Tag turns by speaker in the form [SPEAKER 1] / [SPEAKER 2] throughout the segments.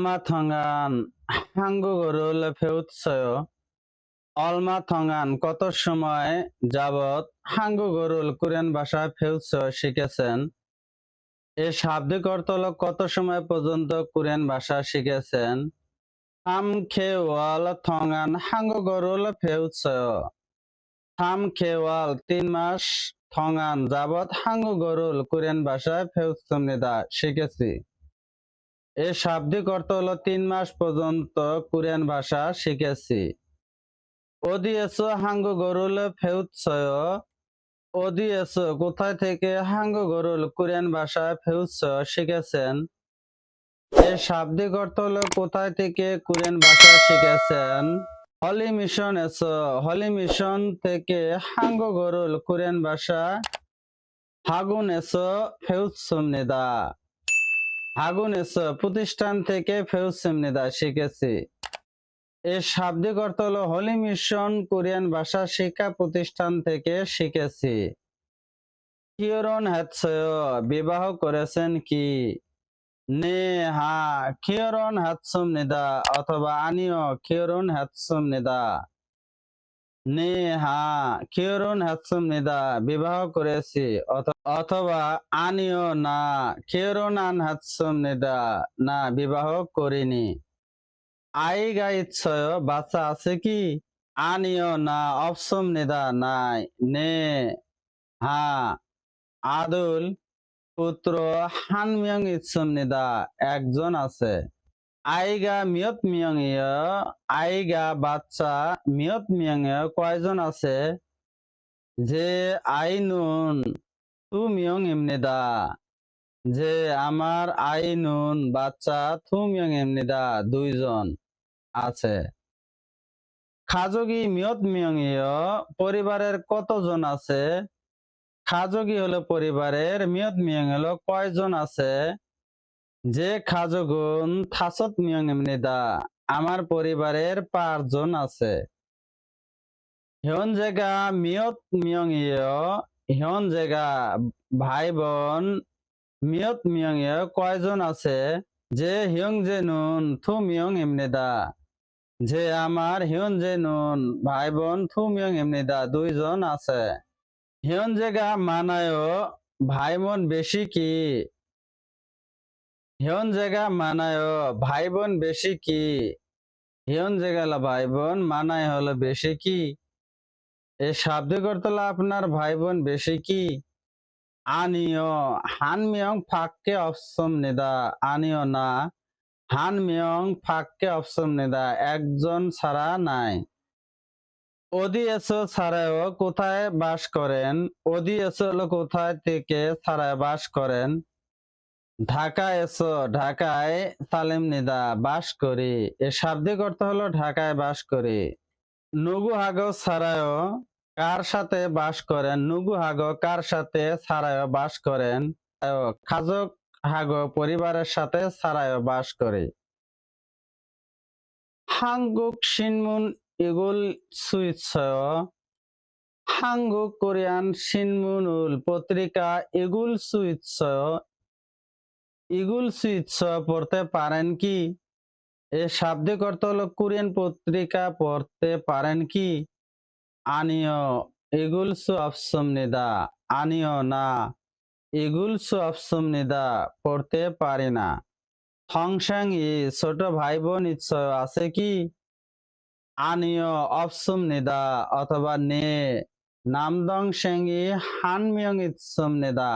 [SPEAKER 1] অলমাথঙ্গান হাঙ্গুগরুল ফেউৎসয়। অলমাথঙ্গান কত সময় যাবৎ হাঙ্গুগরুল কোরিয়ান ভাষা ফেউৎসয় শিখেছেন? এর শাব্দিক অর্থ হলো কত সময় পর্যন্ত কোরিয়ান ভাষা শিখেছেন? থাম খেওয়াল থঙ্গান হাঙ্গুগরুল ফেউৎসয়। থাম খেওয়াল তিন মাস থঙ্গান যাবৎ হাঙ্গুগরুল কোরিয়ান ভাষায় ফেউৎসমনিদা শিখেছি। এর শাব্দিক অর্থ হলো তিন মাস পর্যন্ত কোরিয়ান ভাষা শিখেছি। ওদিয়েছ হাঙ্গু গরুল ফেউৎসয়। ওদিয়েছ কোথায় থেকে হাঙ্গু গরুল কোরিয়ান ভাষা ফেউৎসয় শিখেছেন? এর শাব্দিক অর্থ হলো কোথায় থেকে কোরিয়ান ভাষা শিখেছেন? হলি মিশন এস। হলি মিশন থেকে হাঙ্গু গরুল কোরিয়ান ভাষা। হাগুন এস। ফেউৎসমনিদা আগুন এসো, প্রতিষ্ঠান থেকে ফেউসেমনিদা শিখেছি। এর শাব্দিক অর্থ হলো, হলি মিশন কোরিয়ান ভাষা শিক্ষা প্রতিষ্ঠান থেকে শিখেছি। কিয়রন হ্যাৎসয় বিবাহ করেছেন কি? নে, হা, কিয়রন হ্যাৎসম নিদা অথবা আনিও কিয়রন হ্যাৎসম নিদা নে হা কিয়রন হ্যাৎসম নিদা, বিবাহ করেছি, অথ- অথবা আনিও না কিয়রন আন হ্যাৎসম নিদা, না, বিবাহ করিনি। আই গাইচ্ছয়, বাচ্চা আছে কি? আনিও না, অপসম নিদা নাই নে হা আদুল পুত্র হানমিয়ং ইচ্ছম নিদা, একজন আছে। আইগা মিয়ত মিয়ং আইগা বাচ্চা মিয়ত মিয়ং কয়জন আছে? যে আই নুন তু মিয়ং ইমনিদা যে আমার আই নুন বাচ্চা থু মিয়ং ইমনিদা দুইজন আছে। খাজগি মিয়ত মিয়ং পরিবারের কতজন আছে? খাজগি হলো পরিবারের, মিয়ত মিয়ং হলো কয়জন আছে? যে খাজগুন থাসত মিয়ং এমনিদা আমার পরিবারের পাঁচজন আছে। হিয়ন জেগা মিয়ত মিয়ং ইয় জেগা ভাই বোন মিয়ত মিয়ং ইয় কয়জন আছে? যে হিয়ং যে নুন থু মিয়ং এমনিদা যে আমার হিয়ন যে নুন ভাই বোন থু মিয়ং এমনিদা দুইজন আছে। হিয়ন জেগা মানায় ভাই বোন বেশি কি? হিয়ন জায়গা মানায় ভাই বোন বেশি কি? হিয়ন জায়গা ভাই বোন মানায় হলো বেশি কি? এই শাব্দিক অর্থ আপনার ভাই বোন বেশি কি? আনিও হান মিয়ং ফাঁককে অপসম নিদা আনিও না। হান মিয়ং ফাঁককে অপসম নিদা, একজন ছাড়া নাই। এসো ছাড়াও কোথায় বাস করেন? ওদি এসো হলো কোথায় থেকে ছাড়ায় বাস করেন? ঢাকা এসো, ঢাকায় সালেম নিদা, বাস করি। এর শাব্দিক অর্থ হলো ঢাকায় বাস করি। নুগু হাগো সারায়ও কার সাথে বাস করেন? নুগু হাগো কার সাথে সারায়ও বাস করেন? খাজক হাগো পরিবারের সাথে সারায়ও বাস করে। হাঙ্গুক শিনমুন ইগুল সুইৎসয় হাঙ্গুক, কোরিয়ান শিনমুনুল পত্রিকা, ইগুল সুইৎসয় ইগুল সুইৎস পড়তে পারেন কি? এ শাব্দিক অর্থ হলো কোরিয়ান পত্রিকা পড়তে পারেন কি? আনিও। ইগুল সু অপসম নিদা। আনিও না। ইগুল সু অপসম নিদা। পড়তে পারি না। থংসাং ই ছোট ভাই বোন ইচ্ছয় আছে কি? আনিও অপসম নিদা অথবা নে। নামদং সেঙ্গি হানমিয়ং ইৎসম নিদা।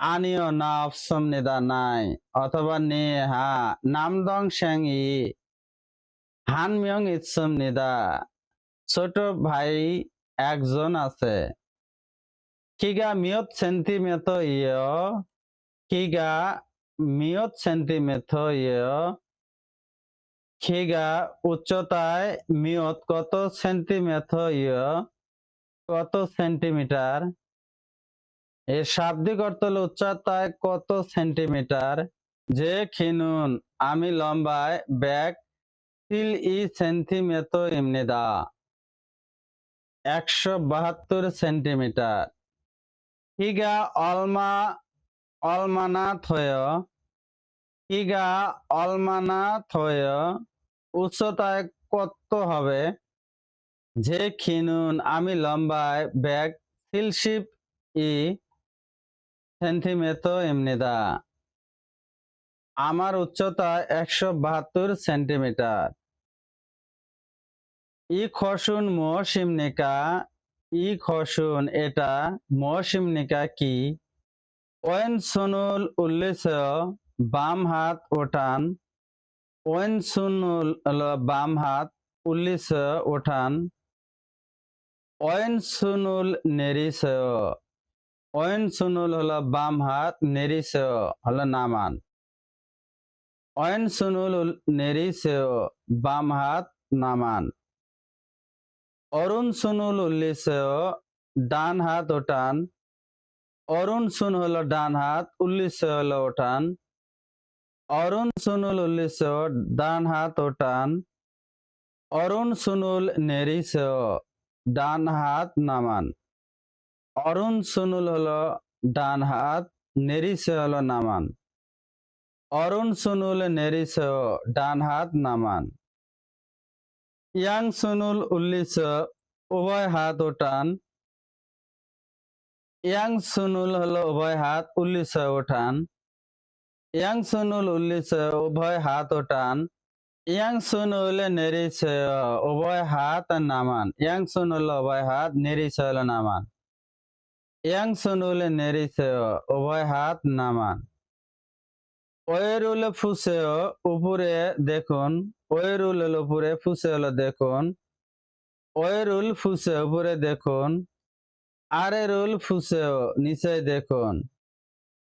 [SPEAKER 1] আনিও না অপসম নিদা নাই, অথবা নে হা নামদং শ্যাংই হান মিয়ং ইৎসম নিদা। ছোট ভাই একজন আছে। কিগা মিয়ত সেন্টিমেত ইয়, কিগা মিয়ত সেন্টিমেত ইয় খিগা উচ্চতায় মিয়ত কত সেন্টিমেত ইয়, কত সেন্টিমিটার? এর শাব্দিক অর্থ হলো উচ্চতায় কত সেন্টিমিটার? যে খিনুন, আমি লম্বায় ব্যাগ তিল ই সেন্টিমিটার এমনিদা একশো বাহাত্তর সেন্টিমিটার। হিগা অলমা, অলমানাথ হয়ে। কিগা অলমানা থয় উচ্চতায় কত হবে? যে খিনুন, আমি লম্বায় ব্যাগ সিলশিপ ই সেন্টিমিটার এমনিদা আমার উচ্চতা একশো বাহাত্তর সেন্টিমিটার। ই খসুন মৌসিমনিকা ই খসুন এটা মৌসিমনিকা কি? ওয়েন সুনুল উল্লিস বাম হাত ওঠান। ওয়েন সুনুল বাম হাত উল্লিস ওঠান। ওয়েন সুনুল নেরিস ওয়েন সুনুল হলো বাম হাত নেরিস হলো নামান ওয়েন সুনুল নেরিস বাম হাত নামান অরুণ সুনুল উল্লিস ডান হাত ওঠান অরুণ সুন হলো ডান হাত উল্লিস হলো ওঠান অরুণ সুনুল উল্লিস ডান হাত ওঠান অরুণ সুনুল নেরিস ডান হাত নামান অরুণ সুনুল হলো ডান হাত, নেরিস হলো নামান। অরুণ সুনুল, নেরিস ডান হাত, নামান। ইয়াং সুনুল, উল্লিস উভয় হাত ওঠান ইয়াং সুনুল হলো উভয় হাত, উল্লিস ওঠান ইয়াং সুনুল, উল্লিস উভয় হাত ওঠান ইয়াং সুনুল, নেরিস উভয় হাত, নামান। ইয়াং সুনুল, উভয় হাত, নেরিস হলো নামান। ইয়াং সুনুল নেরিস উভয় হাত নামান ওয়েরুল ফুসে উপরে দেখুন ওয়েরুল হলো উপরে ফুসে হলো দেখুন ওয়েরুল ফুসে উপরে দেখুন আরে রুল ফুসে নিচে দেখুন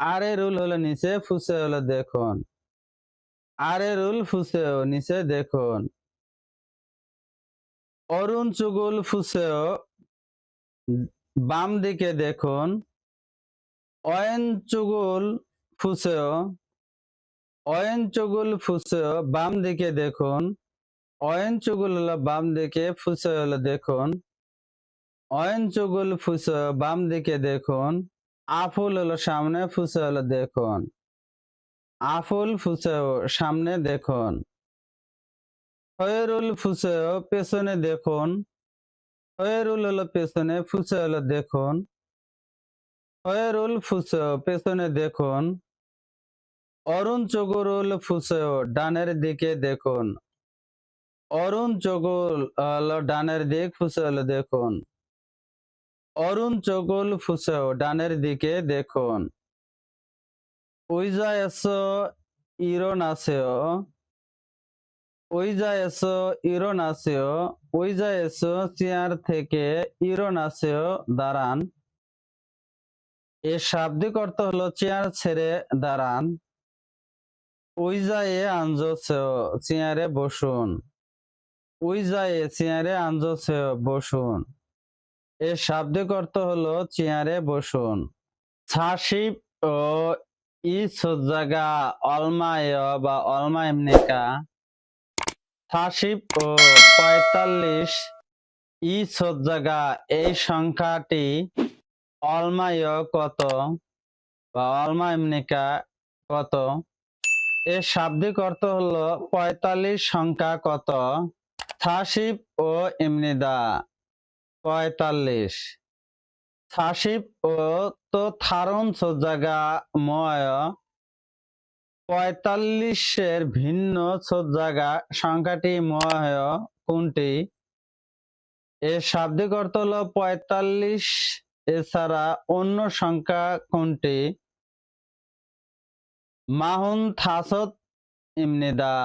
[SPEAKER 1] আরে রুল হলো নিচে ফুসে হলো দেখুন আরে রুল ফুসে নিচে দেখুন অরুণ চুগুল ফুসে বাম দিকে দেখুন, অয়ন চুগুল ফুসে অয়ন চুগুল ফুসে বাম দিকে দেখুন, অয়ন চুগুল হলো বাম দিকে ফুসে হলো দেখুন, অয়ন চুগুল ফুসে বাম দিকে দেখুন, আফুল হলো সামনে ফুসে হলো দেখুন, আফুল ফুসে সামনে দেখুন হয়েরুল ফুসে পেছনে দেখুন হয়েরুল হলো পেছনে, ফুসে হলো দেখুন। হয়েরুল ফুসে, পেছনে দেখুন। অরুণ চগুরুল ফুসে, ডানের দিকে দেখুন। অরুণ চগুল ডানের দিক, ফুসে হলো দেখুন। অরুণ চগুল ফুসে, ডানের দিকে দেখুন। ওইজা এসো ইরন আসেও ওইজা এসো ইরন আসেও ওইজা এসো, চেয়ার থেকে ইরন আসেও, দাঁড়ান। এর শাব্দিক অর্থ হলো চেয়ার ছেড়ে দাঁড়ান। ওইজায়ে আঞ্জসেও চেয়ারে বসুন। ওইজায়ে চেয়ারে আঞ্জসেও বসুন। এর শাব্দিক অর্থ হলো চেয়ারে বসুন। ছাসিপ ও ই সজ্জাগা অলমায় বা অলমা এমনিকা। ও পঁয়তাল্লিশ, ই সজ্জাগা এই সংখ্যাটি অলমায় কত? বা অলমায়মনিকা কত? এর শাব্দিক অর্থ হলো পঁয়তাল্লিশ সংখ্যা কত? ছাসিপ ও এমনিদা পঁয়তাল্লিশ। ছাসিপ ও তো থারণ সজ্জাগা ময় পঁয়তাল্লিশের ভিন্ন সজ্জাগা সংখ্যাটি ময় কোনটি? এর শাব্দিক অর্থ হলো পঁয়তাল্লিশ, এছাড়া অন্য সংখ্যা কোনটি? মাহুন থাসত ইমনিদা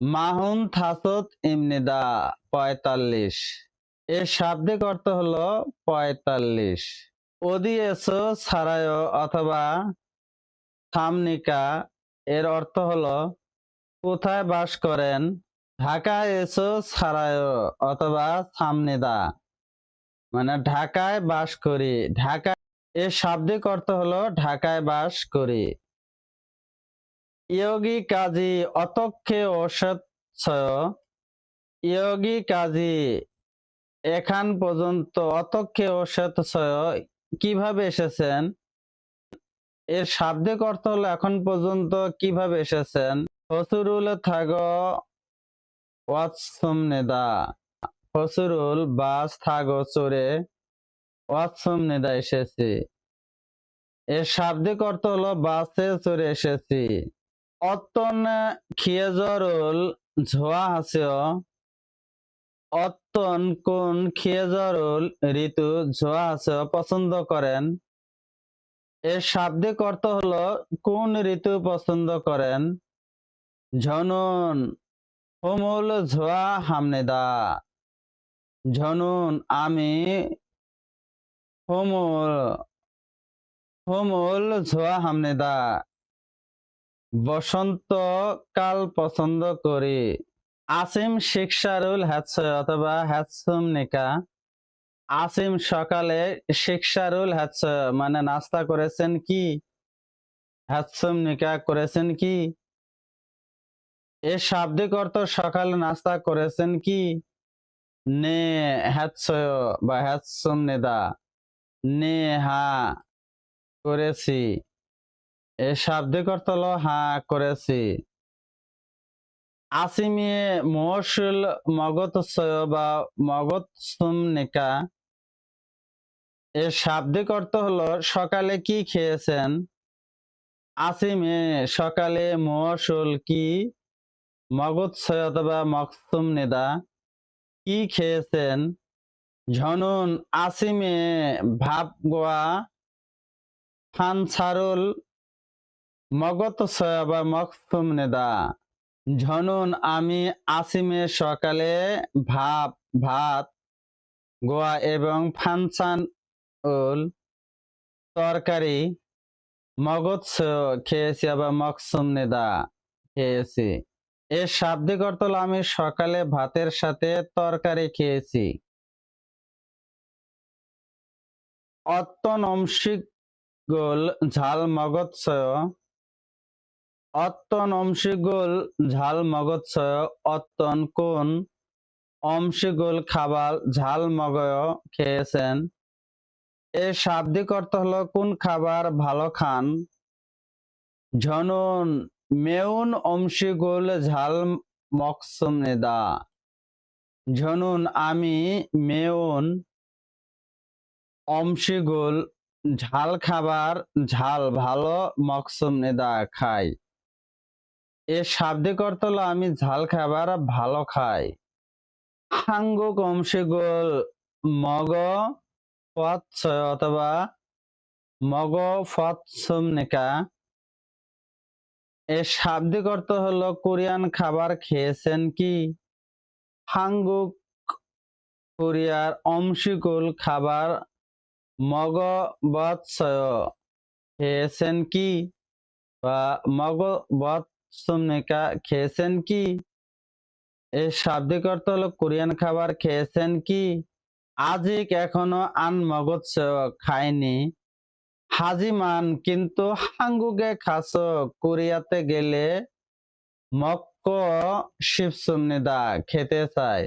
[SPEAKER 1] মাহুন থাসত ইমনিদা পঁয়তাল্লিশ। এর শাব্দিক অর্থ হলো পঁয়তাল্লিশ। ওদি এসো সারায়, অথবা থামনিকা, এর অর্থ হলো, কোথায় বাস করেন? ঢাকায় এসো সারায় অথবা সামনিদা মানে ঢাকায় বাস করি। ঢাকা এর শাব্দিক অর্থ হলো ঢাকায় বাস করি। ইয়োগী কাজী অতক্ষে অসৎ ইয়োগী কাজী, এখান পর্যন্ত অতক্ষে অসৎ কীভাবে এসেছেন? এর শাব্দিক অর্থ হলো এখন পর্যন্ত কীভাবে এসেছেন? ফসরুল থাগ ওয়াৎসম নেদা। ফসরুল বাস, থাগ চড়ে ওয়াৎসম নেদা এসেছি। এর শাব্দিক অর্থ হলো বাসে চড়ে এসেছি। অত্তন খিয়েজরুল, ঝোয়া হাসিও। অত্তন কোন খিয়েজরুল, ঋতু, ঝোয়া হাসিও পছন্দ করেন? এর শাব্দিক অর্থ হলো, কোন ঋতু পছন্দ করেন? ঝনুন, হুমুল, ঝোয়া, হামনেদা। ঝনুন, আমি, হুমুল হুমুল, ঝোয়া, হামনেদা। বসন্ত কাল পছন্দ করি। আসিম শিক্ষারুল হ্যাৎসয় অথবা হ্যাৎসুম নিকা আসিম সকালে শিক্ষারুল হ্যাৎসয় মানে নাস্তা করেছেন কি? হ্যাৎসুম নিকা করেছেন কি? এর শাব্দিক অর্থ সকালে নাস্তা করেছেন কি? নে হ্যাৎসয় বা নেদা। নে হা করেছি। এর শাব্দিক অর্থ হলো হা করেছি। আসিমিয়ে মহসুল মগতসয় বা মগৎসুম নিকা এর শাব্দিক অর্থ হলো, সকালে কি খেয়েছেন? আসিমে, সকালে মসুল কি? মগৎসয় অথবা মকসুম নেদা। কি খেয়েছেন? ঝনুন, আসিমে ভাব গোয়া ফানসারুল মগৎসয় বা মকসুম নেদা। ঝনুন, আমি আসিমে, সকালে ভাব ভাত, গোয়া এবং ফানসান উল তরকারি মগৎস খেয়েছি আবার মকসুম নেদা, খেয়েছি। এর শাব্দিক অর্থ হলো আমি সকালে ভাতের সাথে তরকারি খেয়েছি। অত্যনমসিক গোল, ঝাল মগৎসয় অত্তন অংশীগোল ঝাল মগৎসয় অত্তন কোন? অংশীগোল খাবার, ঝাল মগয় খেয়েছেন। এর শাব্দিক অর্থ হলো, কোন খাবার ভালো খান? ঝনুন, মেউন অংশীগোল ঝাল মকসুম নেদা। ঝনুন, আমি মেউন অংশীগোল ঝাল খাবার ঝাল ভালো মকসুম নেদা খাই। এর শাব্দিক অর্থ হলো, আমি ঝাল খাবার ভালো খাই। হাঙ্গুক অংশীগোল মগ পৎসয় অথবা মগ ফৎসুম নেকা এর শাব্দিক অর্থ হলো, কোরিয়ান খাবার খেয়েছেন কি? হাঙ্গুক কোরিয়ার অংশীকুল খাবার মগ বৎসয় খেয়েছেন কি? বা মগ বৎসমিকা খেয়েছেন কি? এর শাব্দিক অর্থ হলো, কোরিয়ান খাবার খেয়েছেন কি? আজিক এখনও আন মগৎস খায়নি হাজিমান কিন্তু হাঙ্গুকে খাস কোরিয়াতে গেলে মক্ক শিবসুমনিদা খেতে চায়।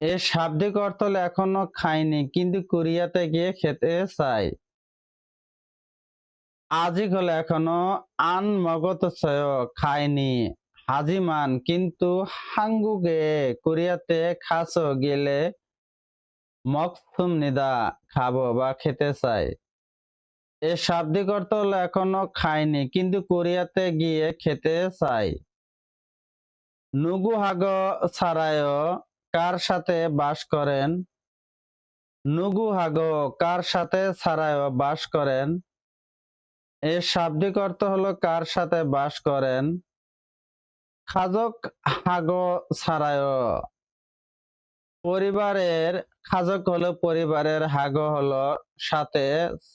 [SPEAKER 1] এর শাব্দিক অর্থ এখনও খায়নি, কিন্তু কোরিয়াতে গিয়ে খেতে চায়। আজিক হলো এখনও আন মগত খায়নি হাজিমান কিন্তু হাঙ্গুকে কোরিয়াতে খাস গেলে মকসুম নিদা খাব বা খেতে চাই এর শাব্দিক অর্থ হলো এখনও খায়নি, কিন্তু কোরিয়াতে গিয়ে খেতে চাই নুগু হাগ ছাড়ায় কার সাথে বাস করেন নুগু হাগ কার সাথে ছাড়ায় বাস করেন এর শাব্দিক অর্থ হলো কার সাথে বাস করেন খাজক হাগ ছাড়ায় পরিবারের খাজক হলো পরিবারের হাগ হলো সাথে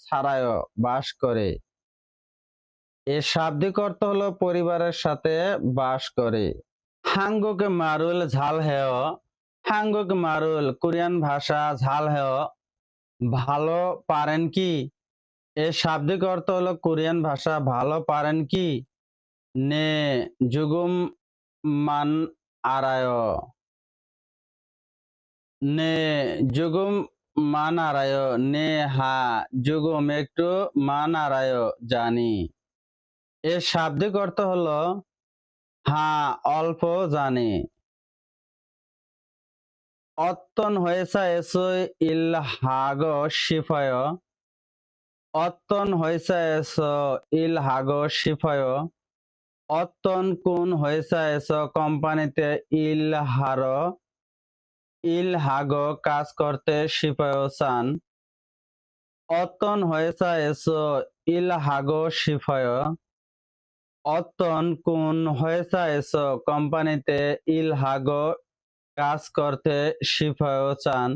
[SPEAKER 1] ছাড়ায় বাস করে। এর শাব্দিক অর্থ হলো পরিবারের সাথে বাস করে। হাঙ্গুকে মারুল ঝাল হেয়, হাঙ্গুক মারুল কোরিয়ান ভাষা ঝাল হেয়, ভালো পারেন কি? এর শাব্দিক অর্থ হলো কোরিয়ান ভাষা ভালো পারেন কি? নে যুগুম মান আরায় নে যুগুম মানারায়, নে হা যুগম একটু মানারায় জানি। এর শাব্দিক অর্থ হলো, হা অল্প জানি। অত্তন হয়েছে এসো ইল হাগ শিফয়। অত্তন হয়েছে এসো ইল হাগ শিফয়। অত্তন কোন হয়েছে এসো কোম্পানিতে ইল হার। ইল হাগ কাজ করতে শিফয় চান। অত্তন হয়েছে এসো, ইল হাগ শিফয় অত্তন কোন হয়েছে এসো, কোম্পানিতে ইল হাগ কাজ করতে শিফায় চান।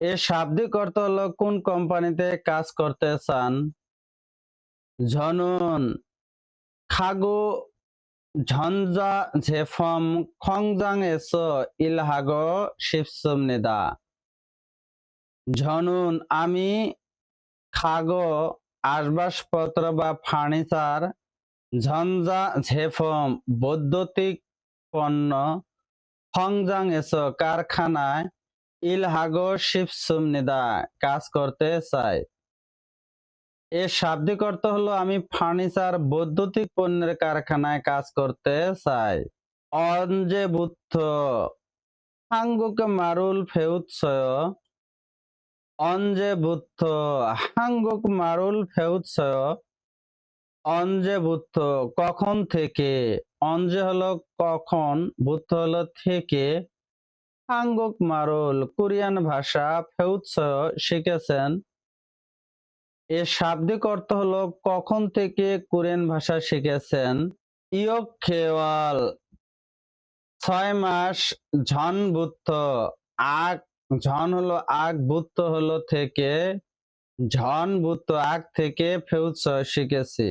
[SPEAKER 1] এর শাব্দিক অর্থ হলো কোন কোম্পানিতে কাজ করতে চান? ঝনুন খাগু ঝঞ্জা ঝেফম খংজাং এসো ইলহাগ শিবসুম নিদা। ঝনুন আমি খাগো আসবাবপত্র বা ফার্নিচার, ঝঞ্ঝা ঝেফম বৈদ্যুতিক পণ্য হংজাং এসো কারখানায়, ইলহাগো শিবসুম নিদা কাজ করতে চাই এর শাব্দিক অর্থ হলো আমি ফার্নিচার বৈদ্যুতিক পণ্যের কারখানায় কাজ করতে চাই। অঞ্জে বুদ্ধ, হাঙ্গুক মারুল ফেউৎসয়। অঞ্জে বুদ্ধ, হাঙ্গুক মারুল ফেউৎসয়। অঞ্জে বুদ্ধ, কখন থেকে? অঞ্জে হলো কখন? বুদ্ধ হলো থেকে। হাঙ্গুক মারুল, কোরিয়ান ভাষা ফেউৎসয় শিখেছেন। এর শাব্দিক অর্থ হলো কখন থেকে কোরিয়ান ভাষা শিখেছেন? ইয়ক খেওয়াল। ছয় মাস ঝন বুদ্ধ আগ, ঝন হলো আগ বুদ্ধ হলো থেকে। ঝন বুদ্ধ আগ থেকে ফেউৎসয় শিখেছি।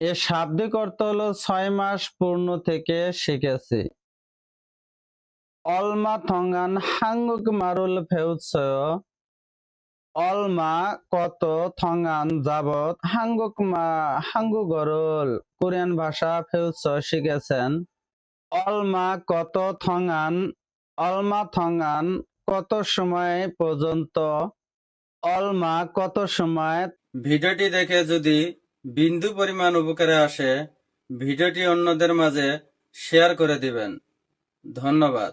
[SPEAKER 1] এর শাব্দিক অর্থ হলো ছয় মাস পূর্ণ থেকে শিখেছি। অলমা থঙ্গান হাঙ্গুক মারুল ফেউৎসয় অলমা কত থঙ্গান যাবত হাঙ্গু গরল, কোরিয়ান ভাষা ফেউৎসয় শিখেছেন। অলমা কত থঙ্গান অলমা থঙ্গান কত সময় পর্যন্ত? অলমা কত সময়? ভিডিওটি দেখে যদি বিন্দু পরিমাণ উপকারে আসে, ভিডিওটি অন্যদের মাঝে শেয়ার করে দিবেন। ধন্যবাদ।